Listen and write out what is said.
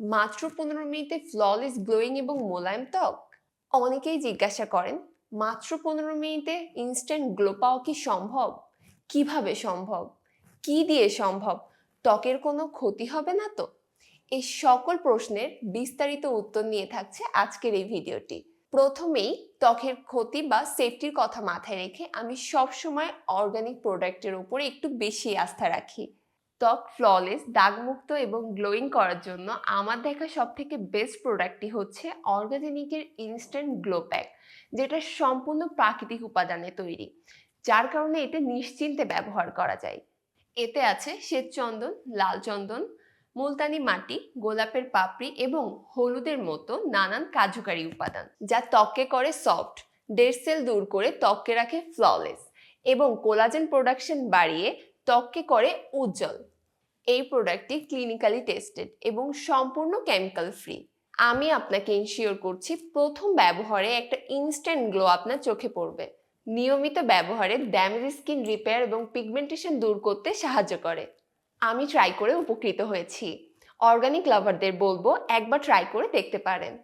মাত্র পনেরো মিনিটে ফ্ললেস গ্লোয়িং এবং মোলায়েম ত্বক? অনেকেই জিজ্ঞাসা করেন, মাত্র পনেরো মিনিটে ইনস্ট্যান্ট গ্লো পাওয়া কি সম্ভব? কীভাবে সম্ভব? কি দিয়ে সম্ভব? ত্বকের কোনো ক্ষতি হবে না তো? এই সকল প্রশ্নের বিস্তারিত উত্তর নিয়ে থাকছে আজকের এই ভিডিওটি। প্রথমেই, ত্বকের ক্ষতি বা সেফটির কথা মাথায় রেখে আমি সবসময় অর্গানিক প্রোডাক্টের উপরে একটু বেশি আস্থা রাখি। ত্বক ফ্ললেস দাগমুক্ত এবং গ্লোয়িং করার জন্য আমার দেখা সব থেকে বেস্ট প্রোডাক্টটি হচ্ছে অর্গানিকের ইনস্ট্যান্ট গ্লো প্যাক যেটা সম্পূর্ণ প্রাকৃতিক উপাদানে তৈরি, যার কারণে এতে নিশ্চিন্তে ব্যবহার করা যায়। এতে আছে শ্বেতচন্দন লাল চন্দন, মুলতানি মাটি, গোলাপের পাপড়ি এবং হলুদের মতো নানান কার্যকারী উপাদান, যা ত্বককে করে সফট ডেড সেল দূর করে ত্বককে রাখে ফ্ললেস এবং কোলাজেন প্রোডাকশন বাড়িয়ে ত্বককে করে উজ্জ্বল। এই প্রোডাক্টটি ক্লিনিক্যালি টেস্টেড এবং সম্পূর্ণ কেমিক্যাল ফ্রি আমি আপনাকে ইনশিওর করছি, প্রথম ব্যবহারে একটা ইনস্ট্যান্ট গ্লো আপনার চোখে পড়বে। নিয়মিত ব্যবহারে ড্যামেজ স্কিন রিপেয়ার এবং পিগমেন্টেশন দূর করতে সাহায্য করে। আমি ট্রাই করে উপকৃত হয়েছি। অর্গানিক লাভারদের বলব, একবার ট্রাই করে দেখতে পারেন।